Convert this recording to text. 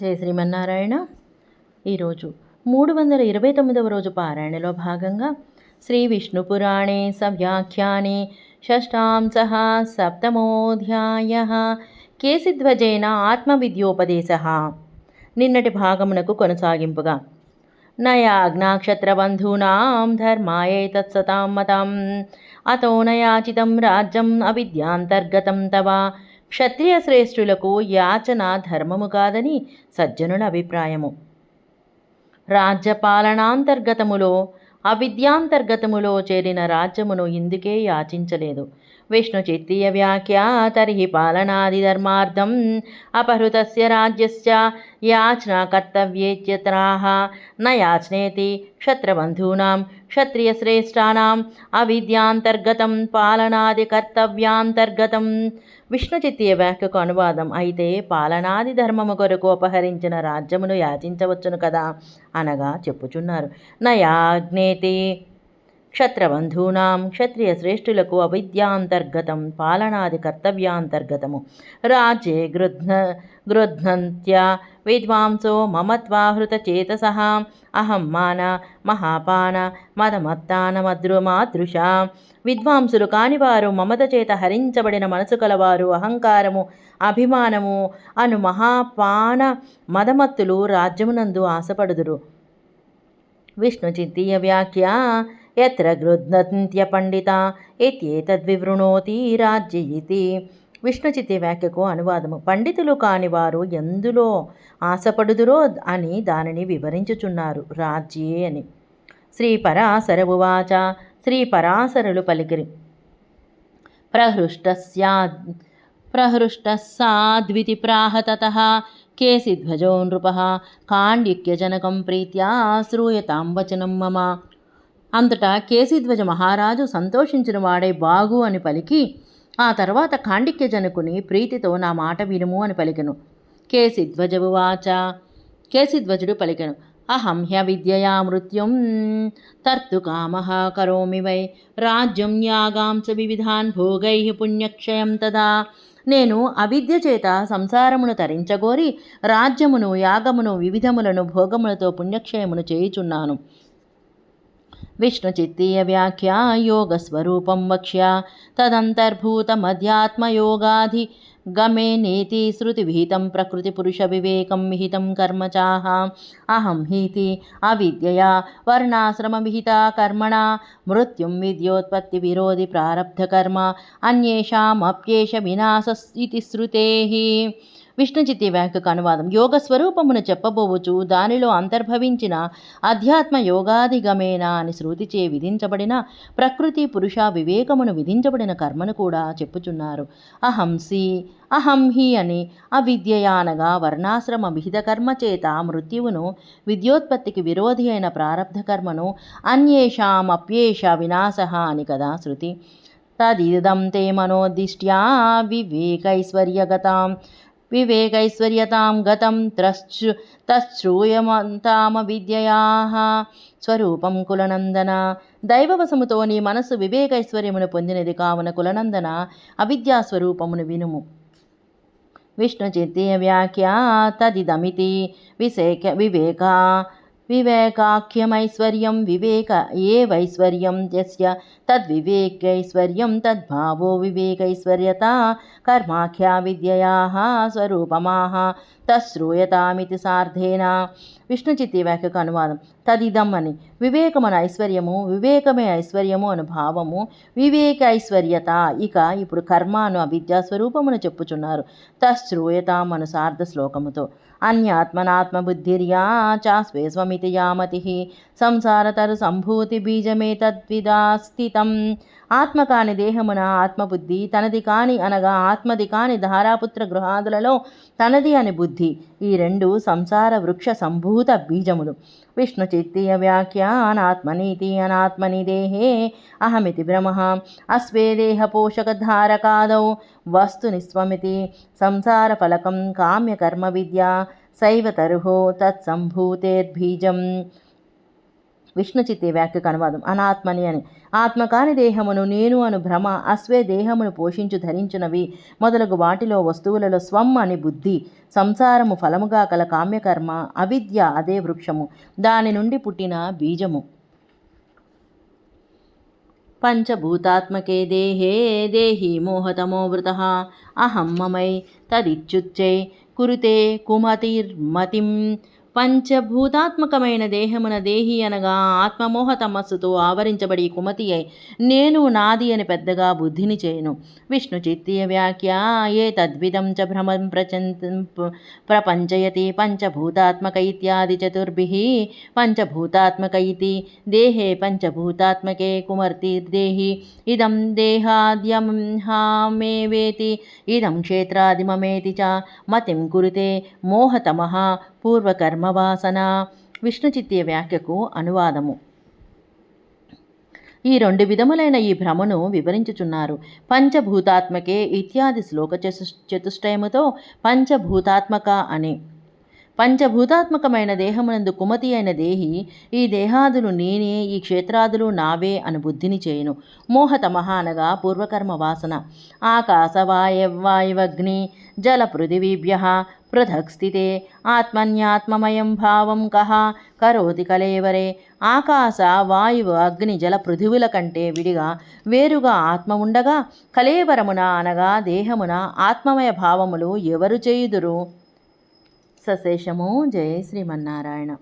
జయ శ్రీమన్నారాయణ. ఈరోజు మూడు వందల ఇరవై తొమ్మిదవ రోజు పారాయణలో భాగంగా శ్రీ విష్ణు పురాణే సవ్యాఖ్యానే షష్టాంశ సప్తమోధ్యాయ కేసిధ్వజైన ఆత్మవిద్యోపదేశ. నిన్నటి భాగమునకు కొనసాగింపుగా నయాజ్ఞాక్షత్రబంధూనాం ధర్మాయేతత్సతాం మతం అతో నయాచితం రాజ్యం అవిద్యాంతర్గతం తవ క్షత్రియ శ్రేష్ఠులకు యాచన ధర్మము కాదని సజ్జనుల అభిప్రాయము. రాజ్యపాలనాంతర్గతములో అవిద్యాంతర్గతములో చేరిన రాజ్యమును ఇందుకే యాచించలేదు. విష్ణుచిత్తీయ వ్యాఖ్య తర్హి పాలనాది ధర్మార్థం అపహృతస్య రాజ్యస్య యాచన కర్తవ్యేత్యత్రాహ నయాచ్నేతి యాచనేతి క్షత్రబంధూనాం క్షత్రియశ్రేష్టానాం అవిద్యాంతర్గతం పాలనాది కర్తవ్యాంతర్గతం విష్ణుచిత్తీయ వ్యాఖ్యకు అనువాదం అయితే పాలనాది ధర్మము కొరకు అపహరించిన రాజ్యమును యాచించవచ్చును కదా అనగా చెప్పుచున్నారు. నయాజ్ఞేతి క్షత్రబంధూనాం క్షత్రియ శ్రేష్ఠులకు అవిద్యాంతర్గతం పాలనాది కర్తవ్యాంతర్గతము. రాజ్యే గృధ్న గృధ్నంత్య విద్వాంసో మమత్వాహృతచేతస అహం మాన మహాపాన మదమత్తానమద్రుమాదృశ విద్వాంసులు కానివారు మమత చేత హరించబడిన మనసు కలవారు అహంకారము అభిమానము అను మహాపాన మదమత్తులు రాజ్యమునందు ఆశపడుదురు. విష్ణు చిత్తీయ వ్యాఖ్య ఎత్ర గృధ్నంత్య పండిత ఇత్యేతద్వివృణోతి రాజ్య ఇతి విష్ణుచిత్తి వ్యాఖ్యకు అనువాదము. పండితులు కాని వారు ఎందులో ఆశపడుదురో అని దానిని వివరించుచున్నారు. రాజ్యే అని. శ్రీ పరాశరవువాచ ఉవాచ శ్రీ పరాశరులు పలికిరి. ప్రహృష్టస్యా ప్రహృష్టస్సాద్వితి ప్రాహతత కేసిధ్వజో నృప కాండిక్యజనకం ప్రీత్యా శ్రూయతాం వచనం మమ. అంతటా కేసీధ్వజ మహారాజు సంతోషించిన వాడే బాగు అని పలికి ఆ తర్వాత కాండిక్యజనకుని ప్రీతితో నా మాట వినుము అని పలికెను. కేసిధ్వజవువాచ కేసిధ్వజుడు పలికెను. అహం హ్య విద్యయా మృత్యుం తర్తు కామ కరోమి వై. రాజ్యం యాగాంస వివిధాన్ భోగై పుణ్యక్షయం తదా. నేను అవిద్య చేత సంసారమును తరించగోరి రాజ్యమును యాగమును వివిధములను భోగములతో పుణ్యక్షయమును చేయుచున్నాను. విష్ణు చిత్తీయ వ్యాఖ్య యోగస్వరూపం వక్ష్య తదంతర్భూతమధ్యాత్మయోగాధి గమే నేతి శృతివిహితం ప్రకృతి పురుష వివేకం విహితం కర్మ చాహ అహం హీతి అవిద్యయా వర్ణాశ్రమ విహిత కర్మణ మృత్యుం విష్ణుజితి వ్యాఖ్యకు అనువాదం. యోగ స్వరూపమును చెప్పబోవచ్చు దానిలో అంతర్భవించిన అధ్యాత్మ యోగాధిగమేనా అని శృతిచే విధించబడిన ప్రకృతి పురుష వివేకమును విధించబడిన కర్మను కూడా చెప్పుచున్నారు. అహంసి అహం హి అని అవిద్యయానగా వర్ణాశ్రమ విహిత కర్మ చేత మృత్యువును విద్యోత్పత్తికి విరోధి అయిన ప్రారబ్ధ కర్మను అన్యేషాం అప్యేష వినాశ అని కదా శృతి. తదిదం తే మనోదిష్ట్యా వివేకైశ్వర్యగతాం. వివేకైశ్వర్యతాం గతం త్రశ్చు తశ్రూయమంతామ విద్యయా స్వరూపం కులనందన దైవవశముతో నీ మనస్సు వివేకైశ్వర్యమును పొందినది కావున కులనందన అవిద్యా స్వరూపమును వినుము. విష్ణుచిత్తీయ వ్యాఖ్యా వ్యాఖ్య తదిదమితి విసేక వివేకా వివేకాఖ్యమైశ్వర్యం వివేక ఏవైశ్వర్యం యస్య తద్వివేకైశ్వర్యం తద్భావో వివేకైశ్వర్యత కర్మాఖ్యా విద్యయా స్వరూపమాహ తశ్రూయతామితి సార్థేన విష్ణుచిత్తి వ్యాఖ్యకు అనువాదం తదిదం అని వివేకమన ఐశ్వర్యము వివేకమే ఐశ్వర్యము అను భావము వివేక ఐశ్వర్యత ఇక ఇప్పుడు కర్మ అను అవిద్యా స్వరూపమును చెప్పుచున్నారు తశ్రూయతాం అను సార్థ శ్లోకముతో అన్యాత్మనాత్మబుద్ధిర్యా చాస్వే స్వమితి యామతి సంసారతరు సంభూతి బీజమే తద్విదా స్థితం. ఆత్మ కాని దేహమున ఆత్మబుద్ధి తనది కాని అనగా ఆత్మది కాని ధారాపుత్ర గృహాదులలో తనది అని బుద్ధి. ఈ రెండు సంసార వృక్ష సంభూత బీజములు. విష్ణు చిత్తీయ వ్యాఖ్య అనాత్మనీతి అనాత్మని దేహే అహమితి భ్రమ. అస్వే దేహ పోషకధారకాదౌ వస్తుని స్వమితి సంసార ఫలకం కామ్యకర్మ విద్య. సైవ తరుహో తత్సంభూతేర్బీజం విష్ణుచిత్తి వ్యాఖ్యకు అనువాదం అనాత్మని అని. ఆత్మ కాని దేహమును నేను అను భ్రమ అస్వే దేహమును పోషించు ధరించినవి. మొదలగు వాటిలో వస్తువులలో స్వం అని బుద్ధి సంసారము ఫలముగా కల కామ్యకర్మ అవిద్య అదే వృక్షము. దాని నుండి పుట్టిన బీజము. పంచభూతాత్మకే దేహే దేహి మోహతమో వృత. అహం మమై తదిచ్యుచ్చై కురుతే కుమతిర్మతిం పంచభూతాత్మకమైన దేహమున దేహి అనగా ఆత్మమోహ తమస్సుతో ఆవరించబడి కుమతి అయి నేను నాది అని పెద్దగా బుద్ధిని చేయను. విష్ణు చిత్తీయ వ్యాఖ్య ఏ తద్విధం చ భ్రమం ప్రచంత ప్రపంచయతి పంచభూతాత్మక ఇత్యాది చతుర్భి పంచభూతాత్మక ఇది దేహే పంచభూతాత్మకే కుమర్తిర్దేహి ఇదం దేహాద్యమేవేతి ఇదం క్షేత్రాదిమమేతి చ మతిం కురుతే మోహతమః పూర్వకర్మవాసన విష్ణుచిత్తీయ వ్యాఖ్యకు అనువాదము. ఈ రెండు విధములైన ఈ భ్రమను వివరించుచున్నారు. పంచభూతాత్మకే ఇత్యాది శ్లోక చతుష్టయముతో పంచభూతాత్మక అని. పంచభూతాత్మకమైన దేహమునందు కుమతి అయిన దేహి ఈ దేహాదులు నేనే ఈ క్షేత్రాదులు నావే అను బుద్ధిని చేయును. మోహతమహ అనగా పూర్వకర్మ వాసన ఆకాశ వాయవ్వాయువగ్ని జల పృథివీభ్య పృథక్ స్థితే ఆత్మన్యాత్మమయం భావం కహ కరోతి కలేవరే ఆకాశ వాయువు అగ్ని జల పృథివుల కంటే విడిగా వేరుగా ఆత్మ ఉండగా కలేవరమున అనగా దేహమున ఆత్మమయ భావములు ఎవరు చేయుదురు సశేషము జయ శ్రీమన్నారాయణ